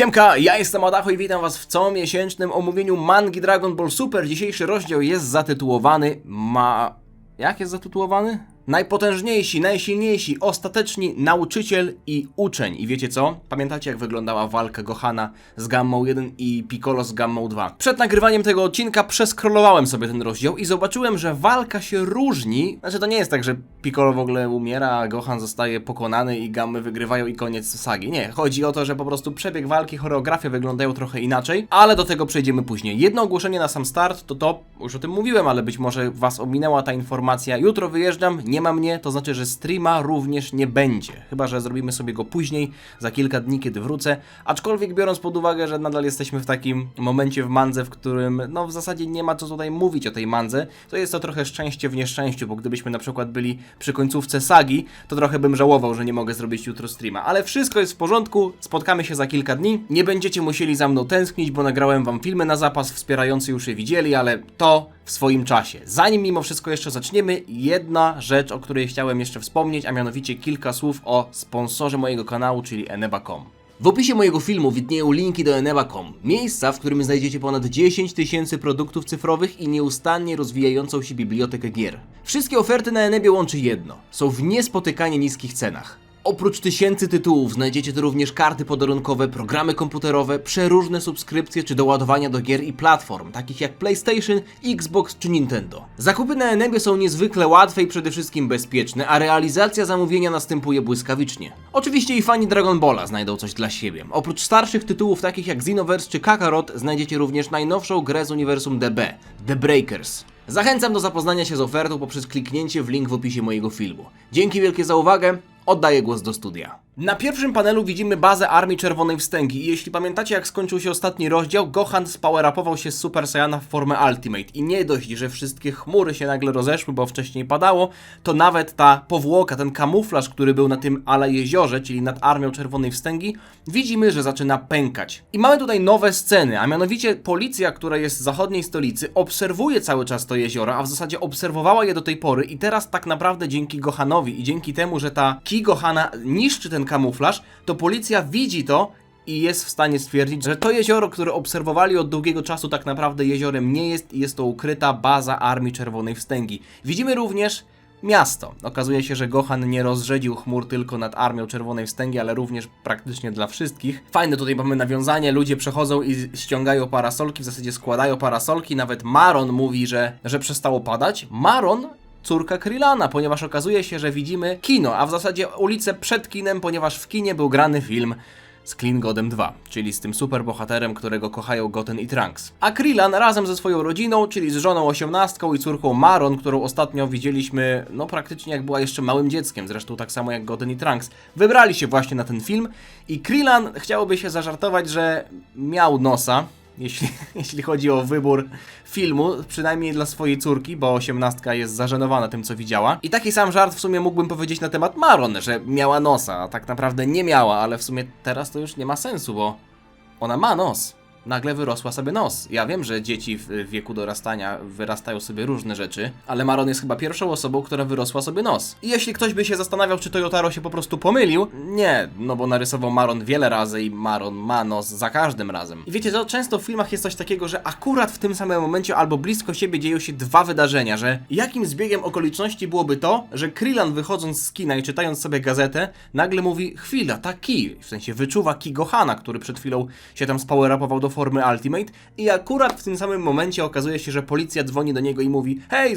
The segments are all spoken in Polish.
Siemka, ja jestem Adacho i witam was w comiesięcznym omówieniu mangi Dragon Ball Super. Dzisiejszy rozdział jest zatytułowany ma... Jak jest zatytułowany? Najpotężniejsi, najsilniejsi, ostateczni nauczyciel i uczeń. I wiecie co? Pamiętacie jak wyglądała walka Gohana z Gammą 1 i Piccolo z Gammą 2? Przed nagrywaniem tego odcinka przeskrolowałem sobie ten rozdział i zobaczyłem, że walka się różni. Znaczy to nie jest tak, że Piccolo w ogóle umiera, a Gohan zostaje pokonany i Gammy wygrywają i koniec sagi. Nie, chodzi o to, że po prostu przebieg walki, choreografie wyglądają trochę inaczej, ale do tego przejdziemy później. Jedno ogłoszenie na sam start to to, już o tym mówiłem, ale być może was ominęła ta informacja. Jutro wyjeżdżam, nie ma mnie, to znaczy, że streama również nie będzie. Chyba, że zrobimy sobie go później, za kilka dni, kiedy wrócę. Aczkolwiek biorąc pod uwagę, że nadal jesteśmy w takim momencie w mandze, w którym no w zasadzie nie ma co tutaj mówić o tej mandze, to jest to trochę szczęście w nieszczęściu, bo gdybyśmy na przykład byli przy końcówce sagi, to trochę bym żałował, że nie mogę zrobić jutro streama. Ale wszystko jest w porządku, spotkamy się za kilka dni. Nie będziecie musieli za mną tęsknić, bo nagrałem wam filmy na zapas, wspierający już je widzieli, ale to w swoim czasie. Zanim mimo wszystko jeszcze zaczniemy, jedna rzecz, o której chciałem jeszcze wspomnieć, a mianowicie kilka słów o sponsorze mojego kanału, czyli eneba.com. W opisie mojego filmu widnieją linki do eneba.com, miejsca, w którym znajdziecie ponad 10 tysięcy produktów cyfrowych i nieustannie rozwijającą się bibliotekę gier. Wszystkie oferty na Enebie łączy jedno. Są w niespotykanie niskich cenach. Oprócz tysięcy tytułów znajdziecie tu również karty podarunkowe, programy komputerowe, przeróżne subskrypcje czy doładowania do gier i platform, takich jak PlayStation, Xbox czy Nintendo. Zakupy na Enebie są niezwykle łatwe i przede wszystkim bezpieczne, a realizacja zamówienia następuje błyskawicznie. Oczywiście i fani Dragon Balla znajdą coś dla siebie. Oprócz starszych tytułów takich jak Xenoverse czy Kakarot znajdziecie również najnowszą grę z uniwersum DB, The Breakers. Zachęcam do zapoznania się z ofertą poprzez kliknięcie w link w opisie mojego filmu. Dzięki wielkie za uwagę, oddaję głos do studia. Na pierwszym panelu widzimy bazę Armii Czerwonej Wstęgi i jeśli pamiętacie jak skończył się ostatni rozdział, Gohan spowerapował się z Super Saiyana w formę Ultimate i nie dość, że wszystkie chmury się nagle rozeszły, bo wcześniej padało, to nawet ta powłoka, ten kamuflaż, który był na tym ala jeziorze, czyli nad Armią Czerwonej Wstęgi, widzimy, że zaczyna pękać. I mamy tutaj nowe sceny, a mianowicie policja, która jest z zachodniej stolicy, obserwuje cały czas to jezioro, a w zasadzie obserwowała je do tej pory i teraz tak naprawdę dzięki Gohanowi i dzięki temu, że ta ki Gohana niszczy ten kamuflaż, to policja widzi to i jest w stanie stwierdzić, że to jezioro, które obserwowali od długiego czasu, tak naprawdę jeziorem nie jest i jest to ukryta baza Armii Czerwonej Wstęgi. Widzimy również miasto. Okazuje się, że Gohan nie rozrzedził chmur tylko nad Armią Czerwonej Wstęgi, ale również praktycznie dla wszystkich. Fajne tutaj mamy nawiązanie, ludzie przechodzą i ściągają parasolki, w zasadzie składają parasolki, nawet Maron mówi, że, że przestało padać. Maron córka Krillana, ponieważ okazuje się, że widzimy kino, a w zasadzie ulicę przed kinem, ponieważ w kinie był grany film z Klingodem 2, czyli z tym superbohaterem, którego kochają Goten i Trunks. A Krillan razem ze swoją rodziną, czyli z żoną osiemnastką i córką Maron, którą ostatnio widzieliśmy, no praktycznie jak była jeszcze małym dzieckiem, zresztą tak samo jak Goten i Trunks, wybrali się właśnie na ten film i Krillan chciałoby się zażartować, że miał nosa, jeśli, jeśli chodzi o wybór filmu, przynajmniej dla swojej córki, bo osiemnastka jest zażenowana tym, co widziała. I taki sam żart w sumie mógłbym powiedzieć na temat Maron, że miała nosa, a tak naprawdę nie miała, ale w sumie teraz to już nie ma sensu, bo ona ma nos. Nagle wyrosła sobie nos. Ja wiem, że dzieci w wieku dorastania wyrastają sobie różne rzeczy, ale Maron jest chyba pierwszą osobą, która wyrosła sobie nos. I jeśli ktoś by się zastanawiał, czy Toyotaro się po prostu pomylił, nie, no bo narysował Maron wiele razy i Maron ma nos za każdym razem. I wiecie co, często w filmach jest coś takiego, że akurat w tym samym momencie albo blisko siebie dzieją się dwa wydarzenia, że jakim zbiegiem okoliczności byłoby to, że Krillan wychodząc z kina i czytając sobie gazetę, nagle mówi, chwila, ta Ki, w sensie wyczuwa Ki Gohana, który przed chwilą się tam spowerapował do formy Ultimate i akurat w tym samym momencie okazuje się, że policja dzwoni do niego i mówi hej,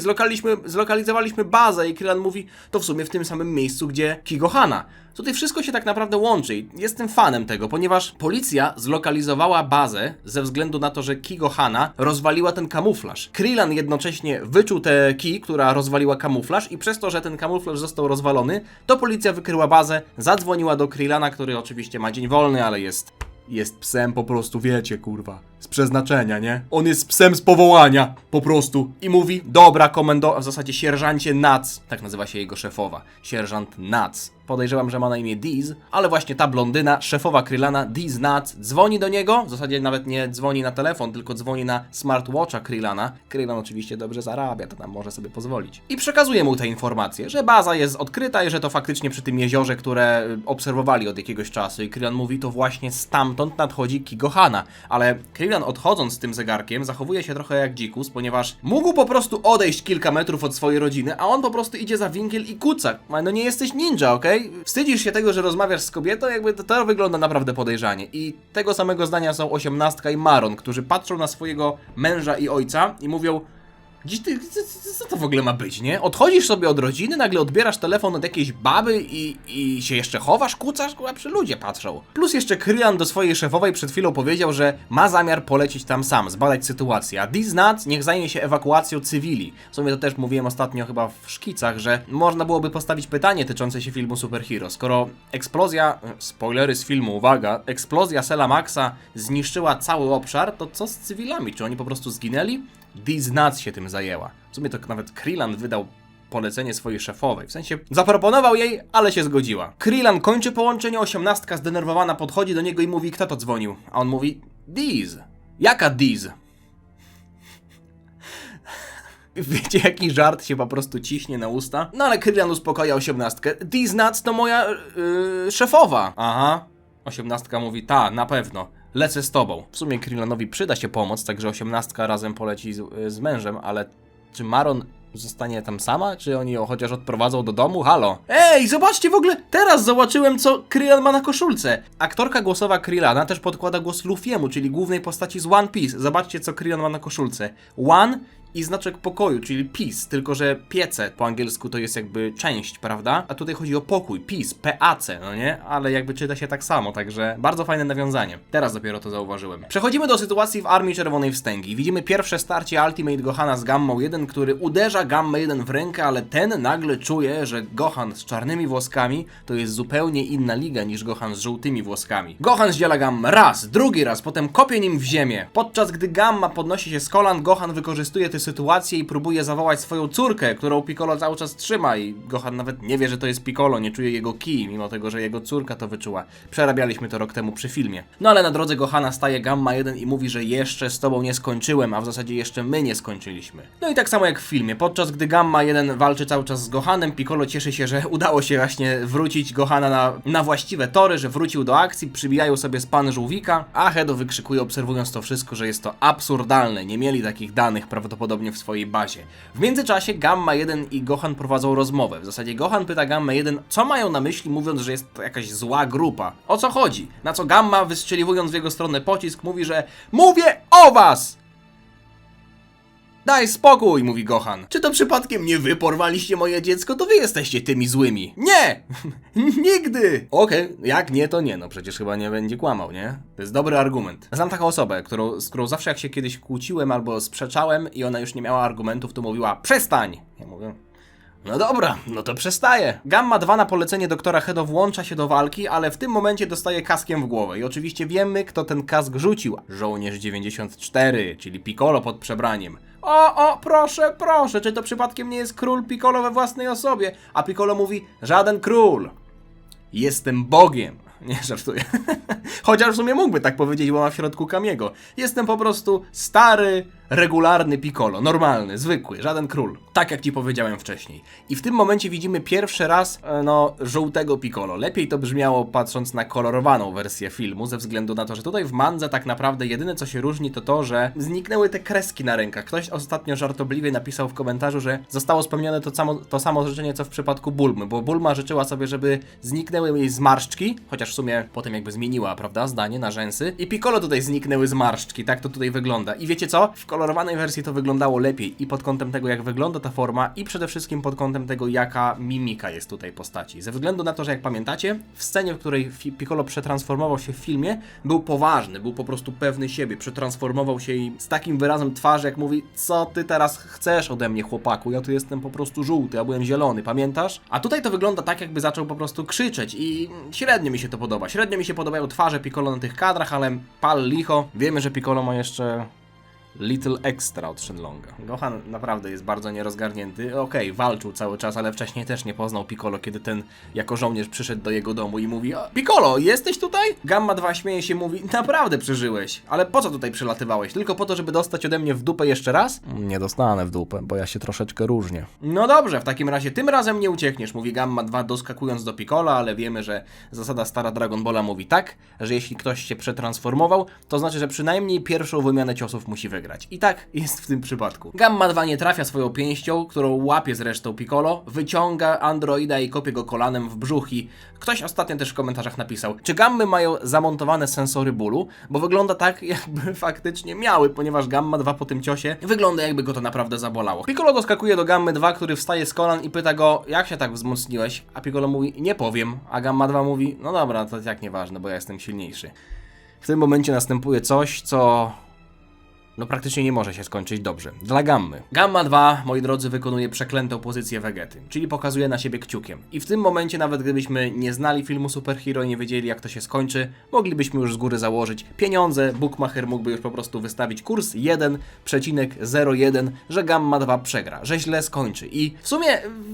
zlokalizowaliśmy bazę i Krillan mówi, to w sumie w tym samym miejscu, gdzie Ki Gohana. Tutaj wszystko się tak naprawdę łączy jestem fanem tego, ponieważ policja zlokalizowała bazę ze względu na to, że Kigo Hana rozwaliła ten kamuflaż. Krillan jednocześnie wyczuł tę Ki, która rozwaliła kamuflaż i przez to, że ten kamuflaż został rozwalony, to policja wykryła bazę, zadzwoniła do Krillana, który oczywiście ma dzień wolny, ale jest jest psem po prostu, wiecie, kurwa. Z przeznaczenia, nie? On jest psem z powołania, po prostu. I mówi, dobra, komendo, w zasadzie sierżancie Nac, tak nazywa się jego szefowa, sierżant Nac. Podejrzewam, że ma na imię Diz, ale właśnie ta blondyna, szefowa Krillana, Diz Nac, dzwoni do niego, w zasadzie nawet nie dzwoni na telefon, tylko dzwoni na smartwatcha Krillana. Krillan oczywiście dobrze zarabia, to tam może sobie pozwolić. I przekazuje mu te informacje, że baza jest odkryta i że to faktycznie przy tym jeziorze, które y, obserwowali od jakiegoś czasu. I Krillan mówi, to właśnie stamtąd nadchodzi Kigohana. Ale Krillan odchodząc z tym zegarkiem zachowuje się trochę jak dzikus, ponieważ mógł po prostu odejść kilka metrów od swojej rodziny, a on po prostu idzie za winkiel i kuca. No nie jesteś ninja, okej? Wstydzisz się tego, że rozmawiasz z kobietą, jakby to, to wygląda naprawdę podejrzanie. I tego samego zdania są osiemnastka i Maron, którzy patrzą na swojego męża i ojca i mówią Dziś ty, co, to w ogóle ma być, nie? Odchodzisz sobie od rodziny, nagle odbierasz telefon od jakiejś baby i, i się jeszcze chowasz, kucasz, kurwa, przy ludzie patrzą. Plus jeszcze Krylan do swojej szefowej przed chwilą powiedział, że ma zamiar polecieć tam sam, zbadać sytuację, a Diznat niech zajmie się ewakuacją cywili. W sumie to też mówiłem ostatnio chyba w szkicach, że można byłoby postawić pytanie tyczące się filmu Superhero. Skoro eksplozja, spoilery z filmu, uwaga, eksplozja Sela Maxa zniszczyła cały obszar, to co z cywilami? Czy oni po prostu zginęli? Diznat się tym zajęła. W sumie to nawet Krillan wydał polecenie swojej szefowej. W sensie zaproponował jej, ale się zgodziła. Krillan kończy połączenie, osiemnastka zdenerwowana podchodzi do niego i mówi, kto to dzwonił? A on mówi, Diz. Jaka Diz? Wiecie, jaki żart się po prostu ciśnie na usta? No ale Krillan uspokaja osiemnastkę. Diz Nuts to moja yy, szefowa. Aha. Osiemnastka mówi, ta, na pewno. Lecę z tobą. W sumie Krillanowi przyda się pomoc, także osiemnastka razem poleci z, z mężem, ale czy Maron zostanie tam sama? Czy oni ją chociaż odprowadzą do domu? Halo? Ej, zobaczcie w ogóle! Teraz zobaczyłem, co Krillan ma na koszulce. Aktorka głosowa Krillana też podkłada głos Luffy'emu, czyli głównej postaci z One Piece. Zobaczcie, co Krillan ma na koszulce. One i znaczek pokoju, czyli peace, tylko że piece po angielsku to jest jakby część, prawda? A tutaj chodzi o pokój, peace, P-A-C, no nie? Ale jakby czyta się tak samo, także bardzo fajne nawiązanie. Teraz dopiero to zauważyłem. Przechodzimy do sytuacji w Armii Czerwonej Wstęgi. Widzimy pierwsze starcie Ultimate Gohana z Gammą 1, który uderza Gammę 1 w rękę, ale ten nagle czuje, że Gohan z czarnymi włoskami to jest zupełnie inna liga niż Gohan z żółtymi włoskami. Gohan zdziela Gammę raz, drugi raz, potem kopie nim w ziemię. Podczas gdy Gamma podnosi się z kolan, Gohan wykorzystuje tę sytuację i próbuje zawołać swoją córkę, którą Piccolo cały czas trzyma i Gohan nawet nie wie, że to jest Piccolo, nie czuje jego ki, mimo tego, że jego córka to wyczuła. Przerabialiśmy to rok temu przy filmie. No ale na drodze Gohana staje Gamma 1 i mówi, że jeszcze z tobą nie skończyłem, a w zasadzie jeszcze my nie skończyliśmy. No i tak samo jak w filmie, podczas gdy Gamma 1 walczy cały czas z Gohanem, Piccolo cieszy się, że udało się właśnie wrócić Gohana na, na właściwe tory, że wrócił do akcji, przybijają sobie z pan żółwika, a Hedo wykrzykuje obserwując to wszystko, że jest to absurdalne, nie mieli takich danych prawdopodobnie w swojej bazie. W międzyczasie Gamma 1 i Gohan prowadzą rozmowę. W zasadzie Gohan pyta Gamma 1, co mają na myśli mówiąc, że jest to jakaś zła grupa. O co chodzi? Na co Gamma, wystrzeliwując w jego stronę pocisk, mówi, że Mówię o was! Daj spokój, mówi Gohan. Czy to przypadkiem nie wy porwaliście moje dziecko, to wy jesteście tymi złymi? Nie! Nigdy! Okej, jak nie, to nie, no przecież chyba nie będzie kłamał, nie? To jest dobry argument. Znam taką osobę, którą, z którą zawsze jak się kiedyś kłóciłem albo sprzeczałem i ona już nie miała argumentów, to mówiła przestań! Ja mówię, no dobra, no to przestaje. Gamma 2 na polecenie doktora Hedo włącza się do walki, ale w tym momencie dostaje kaskiem w głowę. I oczywiście wiemy, kto ten kask rzucił. Żołnierz 94, czyli Piccolo pod przebraniem. O, o, proszę, proszę, czy to przypadkiem nie jest król Piccolo we własnej osobie? A Piccolo mówi, żaden król. Jestem Bogiem. Nie żartuję. Chociaż w sumie mógłby tak powiedzieć, bo ma w środku Kamiego. Jestem po prostu stary, regularny Piccolo. Normalny, zwykły, żaden król. Tak jak ci powiedziałem wcześniej. I w tym momencie widzimy pierwszy raz, e, no, żółtego Piccolo. Lepiej to brzmiało patrząc na kolorowaną wersję filmu, ze względu na to, że tutaj w mandze tak naprawdę jedyne co się różni to to, że zniknęły te kreski na rękach. Ktoś ostatnio żartobliwie napisał w komentarzu, że zostało spełnione to samo, to samo życzenie co w przypadku Bulmy, bo Bulma życzyła sobie, żeby zniknęły jej zmarszczki, chociaż w sumie potem jakby zmieniła, prawda, zdanie na rzęsy. I Piccolo tutaj zniknęły zmarszczki, tak to tutaj wygląda. I wiecie co? W kolorowanej wersji to wyglądało lepiej i pod kątem tego, jak wygląda ta forma, i przede wszystkim pod kątem tego, jaka mimika jest tutaj postaci. Ze względu na to, że jak pamiętacie, w scenie, w której Piccolo przetransformował się w filmie, był poważny, był po prostu pewny siebie, przetransformował się i z takim wyrazem twarzy, jak mówi, co ty teraz chcesz ode mnie, chłopaku, ja tu jestem po prostu żółty, ja byłem zielony, pamiętasz? A tutaj to wygląda tak, jakby zaczął po prostu krzyczeć i średnio mi się to podoba. Średnio mi się podobają twarze Piccolo na tych kadrach, ale pal licho. Wiemy, że Piccolo ma jeszcze Little Extra od Shenlonga. Gohan naprawdę jest bardzo nierozgarnięty. Okej, walczył cały czas, ale wcześniej też nie poznał Piccolo, kiedy ten jako żołnierz przyszedł do jego domu i mówi "O, Piccolo, jesteś tutaj? Gamma 2 śmieje się, mówi naprawdę przeżyłeś, ale po co tutaj przylatywałeś? Tylko po to, żeby dostać ode mnie w dupę jeszcze raz? Nie dostanę w dupę, bo ja się troszeczkę różnię. No dobrze, w takim razie tym razem nie uciekniesz, mówi Gamma 2 doskakując do Piccola, ale wiemy, że zasada stara Dragon Balla mówi tak, że jeśli ktoś się przetransformował, to znaczy, że przynajmniej pierwszą wymianę ciosów musi wygrać. I tak jest w tym przypadku. Gamma 2 nie trafia swoją pięścią, którą łapie zresztą Piccolo, wyciąga androida i kopie go kolanem w brzuch i ktoś ostatnio też w komentarzach napisał, czy gammy mają zamontowane sensory bólu, bo wygląda tak, jakby faktycznie miały, ponieważ Gamma 2 po tym ciosie wygląda jakby go to naprawdę zabolało. Piccolo doskakuje do Gammy 2, który wstaje z kolan i pyta go, jak się tak wzmocniłeś? A Piccolo mówi, nie powiem, a Gamma 2 mówi, no dobra, to jak nieważne, bo ja jestem silniejszy. W tym momencie następuje coś, co no praktycznie nie może się skończyć dobrze. Dla Gammy. Gamma 2, moi drodzy, wykonuje przeklętą pozycję Vegety, czyli pokazuje na siebie kciukiem. I w tym momencie, nawet gdybyśmy nie znali filmu Superhero i nie wiedzieli jak to się skończy, moglibyśmy już z góry założyć pieniądze, Bookmacher mógłby już po prostu wystawić kurs 1,01, że Gamma 2 przegra, że źle skończy. I w sumie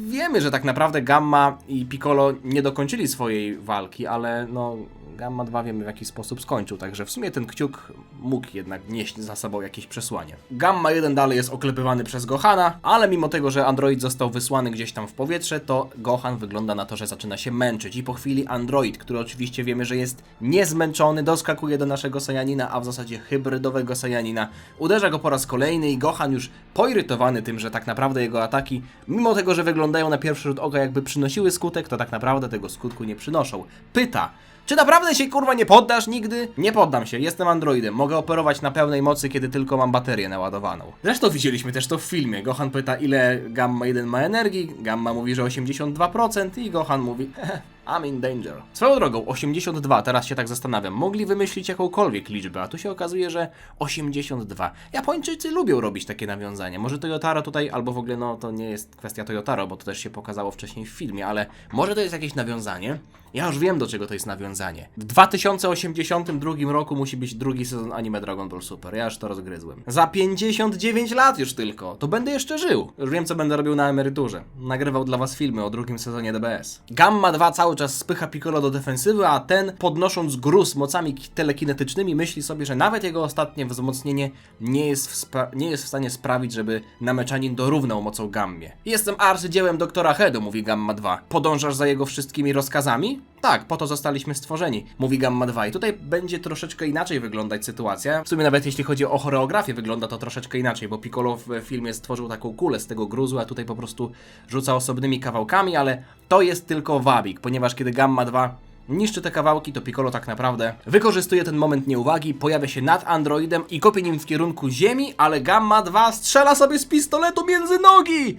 wiemy, że tak naprawdę Gamma i Piccolo nie dokończyli swojej walki, ale no Gamma 2 wiemy w jaki sposób skończył, także w sumie ten kciuk mógł jednak nieść za sobą jakieś przesłanie. Gamma 1 dalej jest oklepywany przez Gohana, ale mimo tego, że Android został wysłany gdzieś tam w powietrze, to Gohan wygląda na to, że zaczyna się męczyć i po chwili Android, który oczywiście wiemy, że jest niezmęczony, doskakuje do naszego Sajanina, a w zasadzie hybrydowego Sajanina, uderza go po raz kolejny i Gohan już poirytowany tym, że tak naprawdę jego ataki, mimo tego, że wyglądają na pierwszy rzut oka jakby przynosiły skutek, to tak naprawdę tego skutku nie przynoszą. Pyta, czy naprawdę się kurwa nie poddasz nigdy? Nie poddam się, jestem androidem, mogę operować na pełnej mocy, kiedy tylko mam baterię naładowaną. Zresztą widzieliśmy też to w filmie. Gohan pyta, ile Gamma 1 ma energii, Gamma mówi, że 82% i Gohan mówi, "Hehe, I'm in danger. Swoją drogą, 82, teraz się tak zastanawiam, mogli wymyślić jakąkolwiek liczbę, a tu się okazuje, że 82. Japończycy lubią robić takie nawiązania. Może Toyotaro tutaj, albo w ogóle no to nie jest kwestia Toyotaro, bo to też się pokazało wcześniej w filmie, ale może to jest jakieś nawiązanie? Ja już wiem do czego to jest nawiązanie. W 2082 roku musi być drugi sezon anime Dragon Ball Super. Ja już to rozgryzłem. Za 59 lat już tylko. To będę jeszcze żył. Już wiem co będę robił na emeryturze. Nagrywał dla was filmy o drugim sezonie DBS. Gamma 2 cały spycha Piccolo do defensywy, a ten podnosząc gruz mocami ki- telekinetycznymi myśli sobie, że nawet jego ostatnie wzmocnienie nie jest nie jest w stanie sprawić, żeby Nameczanin dorównał mocą Gammie. Jestem arcydziełem doktora Hedo, mówi Gamma 2. Podążasz za jego wszystkimi rozkazami? Tak, po to zostaliśmy stworzeni, mówi Gamma 2. I tutaj będzie troszeczkę inaczej wyglądać sytuacja. W sumie nawet jeśli chodzi o choreografię, wygląda to troszeczkę inaczej, bo Piccolo w filmie stworzył taką kulę z tego gruzu, a tutaj po prostu rzuca osobnymi kawałkami, ale to jest tylko wabik, ponieważ kiedy Gamma 2 niszczy te kawałki, to Piccolo tak naprawdę wykorzystuje ten moment nieuwagi, pojawia się nad androidem i kopie nim w kierunku ziemi, ale Gamma 2 strzela sobie z pistoletu między nogi!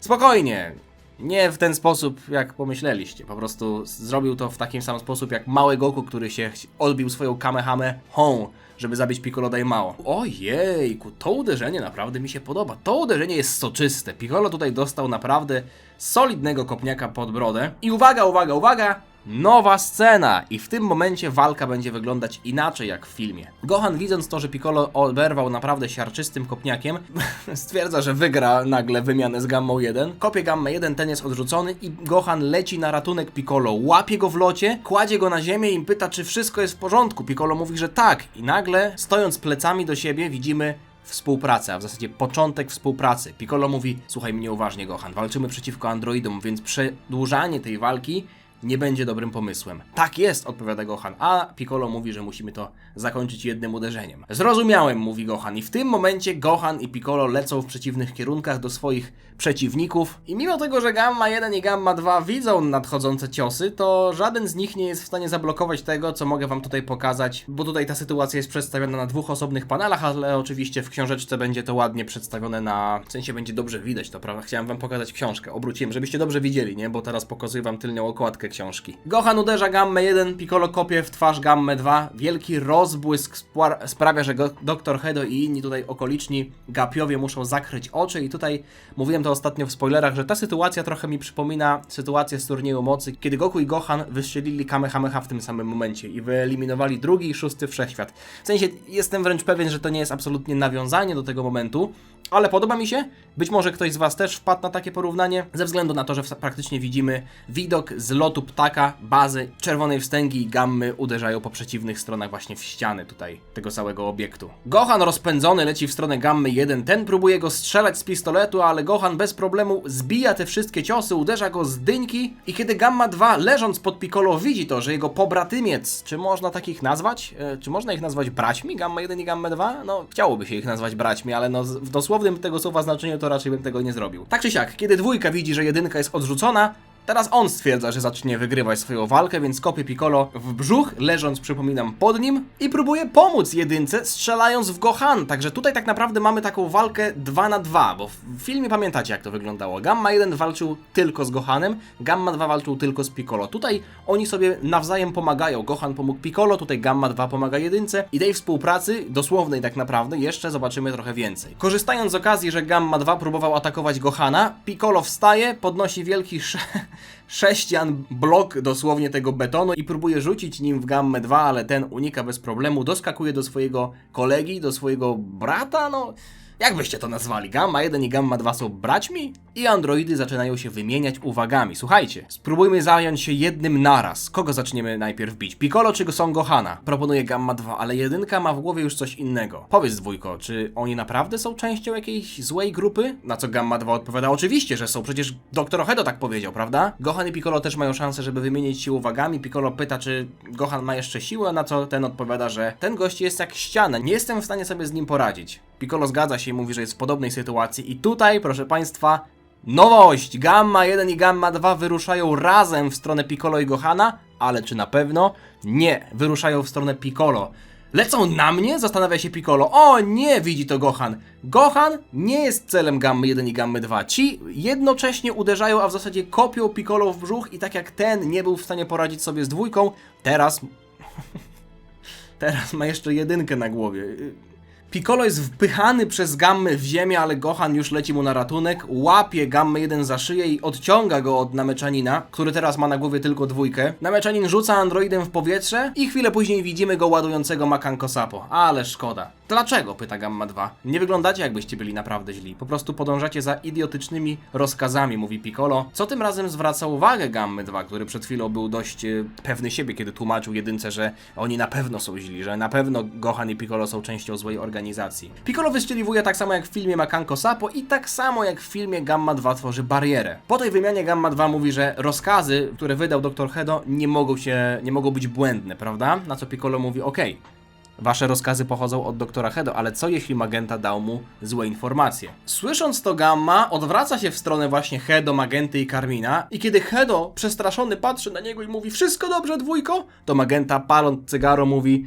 Spokojnie. Nie w ten sposób, jak pomyśleliście. Po prostu zrobił to w takim samym sposób, jak mały Goku, który się odbił swoją Kamehame Hon, żeby zabić Piccolo Daimao. Ojejku, to uderzenie naprawdę mi się podoba. To uderzenie jest soczyste. Piccolo tutaj dostał naprawdę solidnego kopniaka pod brodę. I uwaga, uwaga, uwaga! Nowa scena! I w tym momencie walka będzie wyglądać inaczej jak w filmie. Gohan widząc to, że Piccolo oberwał naprawdę siarczystym kopniakiem, stwierdza, że wygra nagle wymianę z Gammą 1. Kopie Gammę 1, ten jest odrzucony i Gohan leci na ratunek Piccolo, łapie go w locie, kładzie go na ziemię i pyta, czy wszystko jest w porządku. Piccolo mówi, że tak. I nagle, stojąc plecami do siebie, widzimy współpracę, a w zasadzie początek współpracy. Piccolo mówi, słuchaj mnie uważnie Gohan, walczymy przeciwko androidom, więc przedłużanie tej walki nie będzie dobrym pomysłem. Tak jest, odpowiada Gohan, a Piccolo mówi, że musimy to zakończyć jednym uderzeniem. Zrozumiałem, mówi Gohan i w tym momencie Gohan i Piccolo lecą w przeciwnych kierunkach do swoich przeciwników i mimo tego, że Gamma 1 i Gamma 2 widzą nadchodzące ciosy, to żaden z nich nie jest w stanie zablokować tego, co mogę wam tutaj pokazać, bo tutaj ta sytuacja jest przedstawiona na dwóch osobnych panelach, ale oczywiście w książeczce będzie to ładnie przedstawione na... w sensie będzie dobrze widać to, prawda? Chciałem wam pokazać książkę, obróciłem, żebyście dobrze widzieli, nie? Bo teraz pokazuję wam tylnią okładkę książki. Gohan uderza Gammę 1, Piccolo kopie w twarz Gammę 2, wielki rozbłysk sprawia, że Dr. Hedo i inni tutaj okoliczni gapiowie muszą zakryć oczy i tutaj mówiłem to ostatnio w spoilerach, że ta sytuacja trochę mi przypomina sytuację z turnieju mocy, kiedy Goku i Gohan wystrzelili Kamehameha w tym samym momencie i wyeliminowali drugi i szósty wszechświat. W sensie jestem wręcz pewien, że to nie jest absolutnie nawiązanie do tego momentu, ale podoba mi się. Być może ktoś z Was też wpadł na takie porównanie, ze względu na to, że praktycznie widzimy widok z lotu ptaka, bazy, czerwonej wstęgi i gammy uderzają po przeciwnych stronach właśnie w ściany tutaj tego całego obiektu. Gohan rozpędzony leci w stronę gammy 1, ten próbuje go strzelać z pistoletu, ale Gohan bez problemu zbija te wszystkie ciosy, uderza go z dyńki i kiedy Gamma 2 leżąc pod Piccolo widzi to, że jego pobratymiec, czy można takich nazwać? E, czy można ich nazwać braćmi? Gamma 1 i Gamma 2? No, chciałoby się ich nazwać braćmi, ale no, w dosłownym tego słowa znaczeniu to raczej bym tego nie zrobił. Tak czy siak, kiedy dwójka widzi, że jedynka jest odrzucona, Teraz on stwierdza, że zacznie wygrywać swoją walkę, więc kopie Piccolo w brzuch, leżąc, przypominam, pod nim i próbuje pomóc jedynce, strzelając w Gohan. Także tutaj tak naprawdę mamy taką walkę 2 na 2, bo w filmie pamiętacie jak to wyglądało. Gamma 1 walczył tylko z Gohanem, Gamma 2 walczył tylko z Piccolo. Tutaj oni sobie nawzajem pomagają. Gohan pomógł Piccolo, tutaj Gamma 2 pomaga jedynce i tej współpracy, dosłownej tak naprawdę, jeszcze zobaczymy trochę więcej. Korzystając z okazji, że Gamma 2 próbował atakować Gohana, Piccolo wstaje, podnosi wielki sze sześcian blok dosłownie tego betonu i próbuje rzucić nim w gammę 2, ale ten unika bez problemu, doskakuje do swojego kolegi, do swojego brata, no... Jak byście to nazwali? Gamma 1 i Gamma 2 są braćmi? I androidy zaczynają się wymieniać uwagami. Słuchajcie, spróbujmy zająć się jednym naraz. Kogo zaczniemy najpierw bić? Piccolo czy Son Gohana? Proponuje Gamma 2, ale jedynka ma w głowie już coś innego. Powiedz dwójko, czy oni naprawdę są częścią jakiejś złej grupy? Na co Gamma 2 odpowiada, oczywiście, że są, przecież Dr. Hedo tak powiedział, prawda? Gohan i Piccolo też mają szansę, żeby wymienić się uwagami. Piccolo pyta, czy Gohan ma jeszcze siłę, na co ten odpowiada, że ten gość jest jak ściana, nie jestem w stanie sobie z nim poradzić. Piccolo zgadza się i mówi, że jest w podobnej sytuacji i tutaj, proszę Państwa, Nowość! Gamma 1 i Gamma 2 wyruszają razem w stronę Piccolo i Gohana, ale czy na pewno? Nie, wyruszają w stronę Piccolo. Lecą na mnie? Zastanawia się Piccolo. O nie, widzi to Gohan. Gohan nie jest celem Gammy 1 i Gammy 2. Ci jednocześnie uderzają, a w zasadzie kopią Piccolo w brzuch i tak jak ten nie był w stanie poradzić sobie z dwójką, teraz... teraz ma jeszcze jedynkę na głowie. Piccolo jest wpychany przez Gammę w ziemię, ale Gohan już leci mu na ratunek, łapie Gammę jeden za szyję i odciąga go od Nameczanina, który teraz ma na głowie tylko dwójkę. Nameczanin rzuca androidem w powietrze i chwilę później widzimy go ładującego Makanko Sapo. Ale szkoda. Dlaczego? pyta Gamma 2. Nie wyglądacie jakbyście byli naprawdę źli. Po prostu podążacie za idiotycznymi rozkazami, mówi Piccolo. Co tym razem zwraca uwagę Gammy 2, który przed chwilą był dość e, pewny siebie, kiedy tłumaczył jedynce, że oni na pewno są źli, że na pewno Gohan i Piccolo są częścią złej organizacji. Piccolo wyszczeliwuje tak samo jak w filmie Makanko Sapo i tak samo jak w filmie Gamma 2 tworzy barierę. Po tej wymianie Gamma 2 mówi, że rozkazy, które wydał Dr. Hedo nie mogą się, nie mogą być błędne, prawda? Na co Piccolo mówi, okej, Wasze rozkazy pochodzą od doktora Hedo, ale co jeśli Magenta dał mu złe informacje? Słysząc to Gamma, odwraca się w stronę właśnie Hedo, Magenty i Carmina i kiedy Hedo, przestraszony, patrzy na niego i mówi Wszystko dobrze, dwójko? To Magenta, paląc cygaro, mówi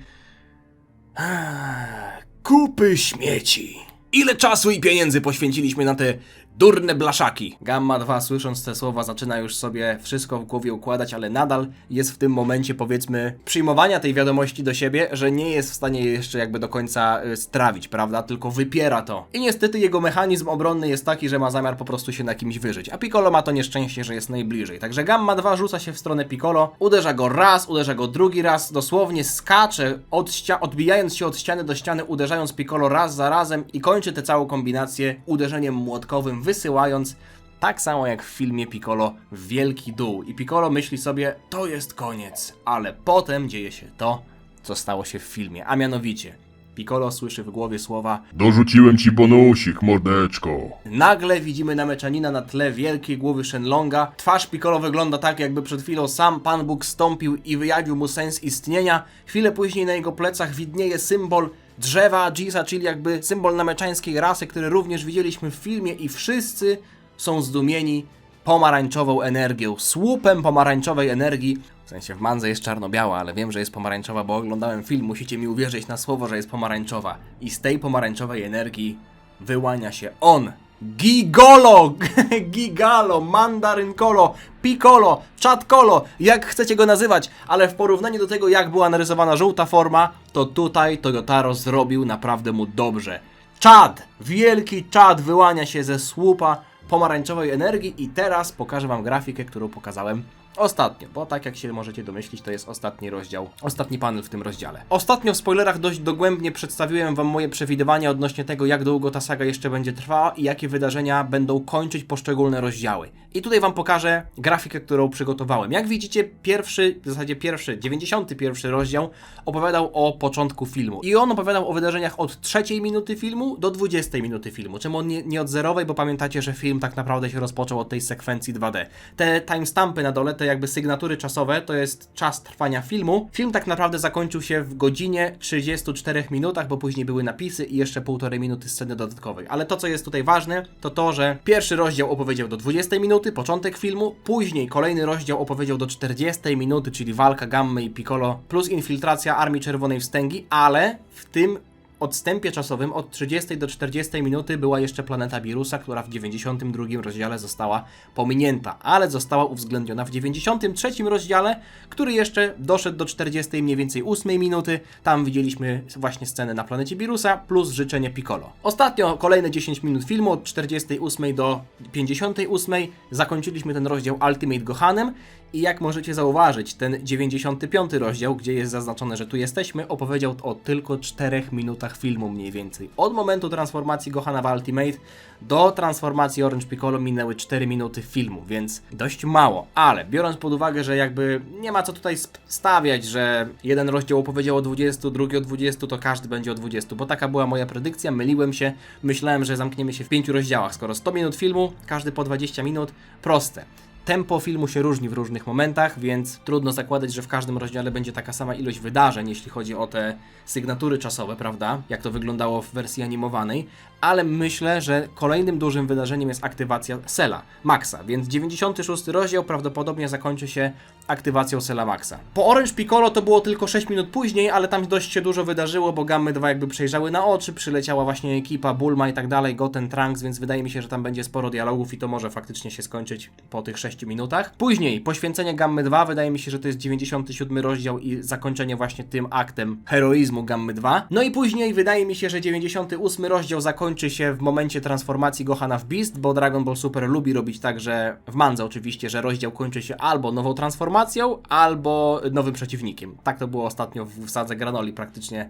"Eee, Kupy śmieci. Ile czasu i pieniędzy poświęciliśmy na te durne blaszaki? Gamma 2, słysząc te słowa, zaczyna już sobie wszystko w głowie układać, ale nadal jest w tym momencie, powiedzmy, przyjmowania tej wiadomości do siebie, że nie jest w stanie jej jeszcze jakby do końca y, strawić, prawda? Tylko wypiera to. I niestety jego mechanizm obronny jest taki, że ma zamiar po prostu się na kimś wyżyć. A Piccolo ma to nieszczęście, że jest najbliżej. Także Gamma 2 rzuca się w stronę Piccolo, uderza go raz, uderza go drugi raz, dosłownie skacze, od odbijając się od ściany do ściany, uderzając Piccolo raz za razem i kończy tę całą kombinację uderzeniem młotkowym, wysyłając tak samo jak w filmie Piccolo w wielki dół. I Piccolo myśli sobie, to jest koniec, ale potem dzieje się to, co stało się w filmie, a mianowicie Piccolo słyszy w głowie słowa Dorzuciłem ci bonusik, mordeczko. Nagle widzimy na meczanina na tle wielkiej głowy Shenlonga. Twarz Piccolo wygląda tak, jakby przed chwilą sam Pan Bóg stąpił i wyjawił mu sens istnienia. Chwilę później na jego plecach widnieje symbol drzewa Ajisa, czyli jakby symbol nameczańskiej rasy, który również widzieliśmy w filmie i wszyscy są zdumieni pomarańczową energią, słupem pomarańczowej energii. W sensie w Mandze jest czarno-biała, ale wiem, że jest pomarańczowa, bo oglądałem film, musicie mi uwierzyć na słowo, że jest pomarańczowa. I z tej pomarańczowej energii wyłania się on. Gigolo! Gigalo, Mandarynkolo, Piccolo, Czatkolo, jak chcecie go nazywać, ale w porównaniu do tego, jak była narysowana żółta forma, to tutaj Toyotaro zrobił naprawdę mu dobrze. Czad! Wielki czad wyłania się ze słupa pomarańczowej energii i teraz pokażę Wam grafikę, którą pokazałem ostatnio, bo tak jak się możecie domyślić, to jest ostatni rozdział, ostatni panel w tym rozdziale. Ostatnio w spoilerach dość dogłębnie przedstawiłem Wam moje przewidywania odnośnie tego, jak długo ta saga jeszcze będzie trwała i jakie wydarzenia będą kończyć poszczególne rozdziały. I tutaj Wam pokażę grafikę, którą przygotowałem. Jak widzicie, pierwszy, w zasadzie pierwszy, 91 rozdział opowiadał o początku filmu. I on opowiadał o wydarzeniach od trzeciej minuty filmu do 20 minuty filmu. Czemu on nie, nie od zerowej, bo pamiętacie, że film tak naprawdę się rozpoczął od tej sekwencji 2D. Te timestampy na dole, te jakby sygnatury czasowe, to jest czas trwania filmu. Film tak naprawdę zakończył się w godzinie 34 minutach, bo później były napisy i jeszcze półtorej minuty sceny dodatkowej. Ale to, co jest tutaj ważne, to to, że pierwszy rozdział opowiedział do 20 minuty, początek filmu, później kolejny rozdział opowiedział do 40 minuty, czyli walka Gammy i Piccolo plus infiltracja Armii Czerwonej Wstęgi, ale w tym odstępie czasowym od 30 do 40 minuty była jeszcze planeta Wirusa, która w 92 rozdziale została pominięta, ale została uwzględniona w 93 rozdziale, który jeszcze doszedł do 40 mniej więcej 8 minuty. Tam widzieliśmy właśnie scenę na planecie Wirusa plus życzenie Piccolo. Ostatnio kolejne 10 minut filmu od 48 do 58 zakończyliśmy ten rozdział Ultimate Gohanem i jak możecie zauważyć, ten 95 rozdział, gdzie jest zaznaczone, że tu jesteśmy, opowiedział o tylko 4 minutach filmu mniej więcej. Od momentu transformacji Gohana w Ultimate do transformacji Orange Piccolo minęły 4 minuty filmu, więc dość mało. Ale biorąc pod uwagę, że jakby nie ma co tutaj stawiać, że jeden rozdział opowiedział o 20, drugi o 20, to każdy będzie o 20, bo taka była moja predykcja, myliłem się, myślałem, że zamkniemy się w 5 rozdziałach, skoro 100 minut filmu, każdy po 20 minut, proste. Tempo filmu się różni w różnych momentach, więc trudno zakładać, że w każdym rozdziale będzie taka sama ilość wydarzeń, jeśli chodzi o te sygnatury czasowe, prawda? Jak to wyglądało w wersji animowanej, ale myślę, że kolejnym dużym wydarzeniem jest aktywacja Sela Maxa, więc 96 rozdział prawdopodobnie zakończy się aktywacją Sela Maxa. Po Orange Piccolo to było tylko 6 minut później, ale tam dość się dużo wydarzyło, bo Gammy 2 jakby przejrzały na oczy, przyleciała właśnie ekipa, Bulma i tak dalej, Goten, Trunks, więc wydaje mi się, że tam będzie sporo dialogów i to może faktycznie się skończyć po tych 6 minutach. Później poświęcenie Gammy 2, wydaje mi się, że to jest 97 rozdział i zakończenie właśnie tym aktem heroizmu Gammy 2. No i później wydaje mi się, że 98 rozdział zakończy się w momencie transformacji Gohana w Beast, bo Dragon Ball Super lubi robić tak, że w mandze oczywiście, że rozdział kończy się albo nową transformacją, albo nowym przeciwnikiem. Tak to było ostatnio w sadze Granoli praktycznie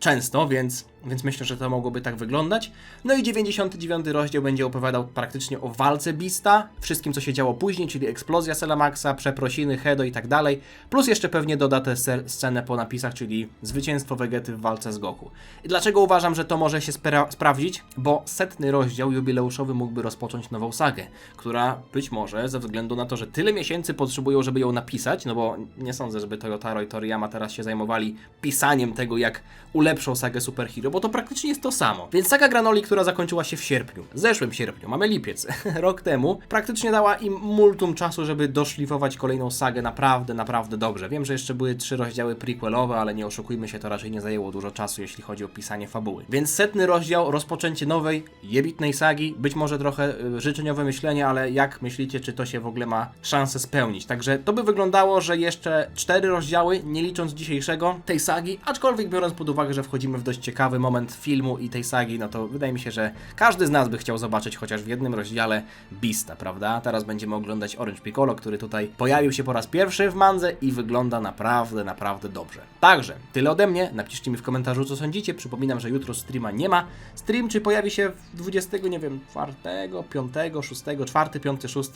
często, więc, więc myślę, że to mogłoby tak wyglądać. No i 99 rozdział będzie opowiadał praktycznie o walce Beasta, wszystkim co się działo później, czyli eksplozja Selamaxa, przeprosiny, Hedo i tak dalej, plus jeszcze pewnie doda tę scenę po napisach, czyli zwycięstwo Vegety w walce z Goku. I dlaczego uważam, że to może się spra- sprawdzić? Bo setny rozdział jubileuszowy mógłby rozpocząć nową sagę, która być może ze względu na to, że tyle miesięcy potrzebują, żeby ją napisać, no bo nie sądzę, żeby Toyotaro i Toriyama teraz się zajmowali pisaniem tego, jak ulepszą sagę Superhero, bo to praktycznie jest to samo. Więc saga Granoli, która zakończyła się w sierpniu, w zeszłym sierpniu, mamy lipiec, rok temu, praktycznie dała im multum czasu, żeby doszlifować kolejną sagę naprawdę, naprawdę dobrze. Wiem, że jeszcze były trzy rozdziały prequelowe, ale nie oszukujmy się, to raczej nie zajęło dużo czasu, jeśli chodzi o pisanie fabuły. Więc setny rozdział, rozpoczęcie nowej, jebitnej sagi, być może trochę y, życzeniowe myślenie, ale jak myślicie, czy to się w ogóle ma szansę spełnić? Także to by wyglądało, że jeszcze cztery rozdziały, nie licząc dzisiejszego, tej sagi, aczkolwiek biorąc pod uwagę, że wchodzimy w dość ciekawy moment filmu i tej sagi, no to wydaje mi się, że każdy z nas by chciał zobaczyć chociaż w jednym rozdziale Beasta, prawda? Teraz będziemy oglądać Orange Piccolo, który tutaj pojawił się po raz pierwszy w mandze i wygląda naprawdę, naprawdę dobrze. Także, tyle ode mnie, napiszcie mi w komentarzu co sądzicie, przypominam, że jutro streama nie ma. Stream czy pojawi się w 20, nie wiem, 4, 5, 6, 4, 5, 6,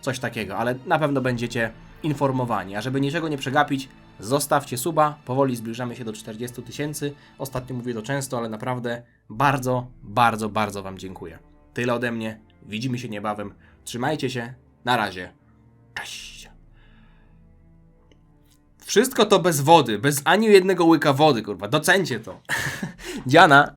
coś takiego, ale na pewno będziecie informowani, a żeby niczego nie przegapić, zostawcie suba, powoli zbliżamy się do 40 tysięcy. Ostatnio mówię to często, ale naprawdę bardzo, bardzo, bardzo Wam dziękuję. Tyle ode mnie, widzimy się niebawem. Trzymajcie się, na razie. Cześć. Wszystko to bez wody, bez ani jednego łyka wody, kurwa. Docencie to. Diana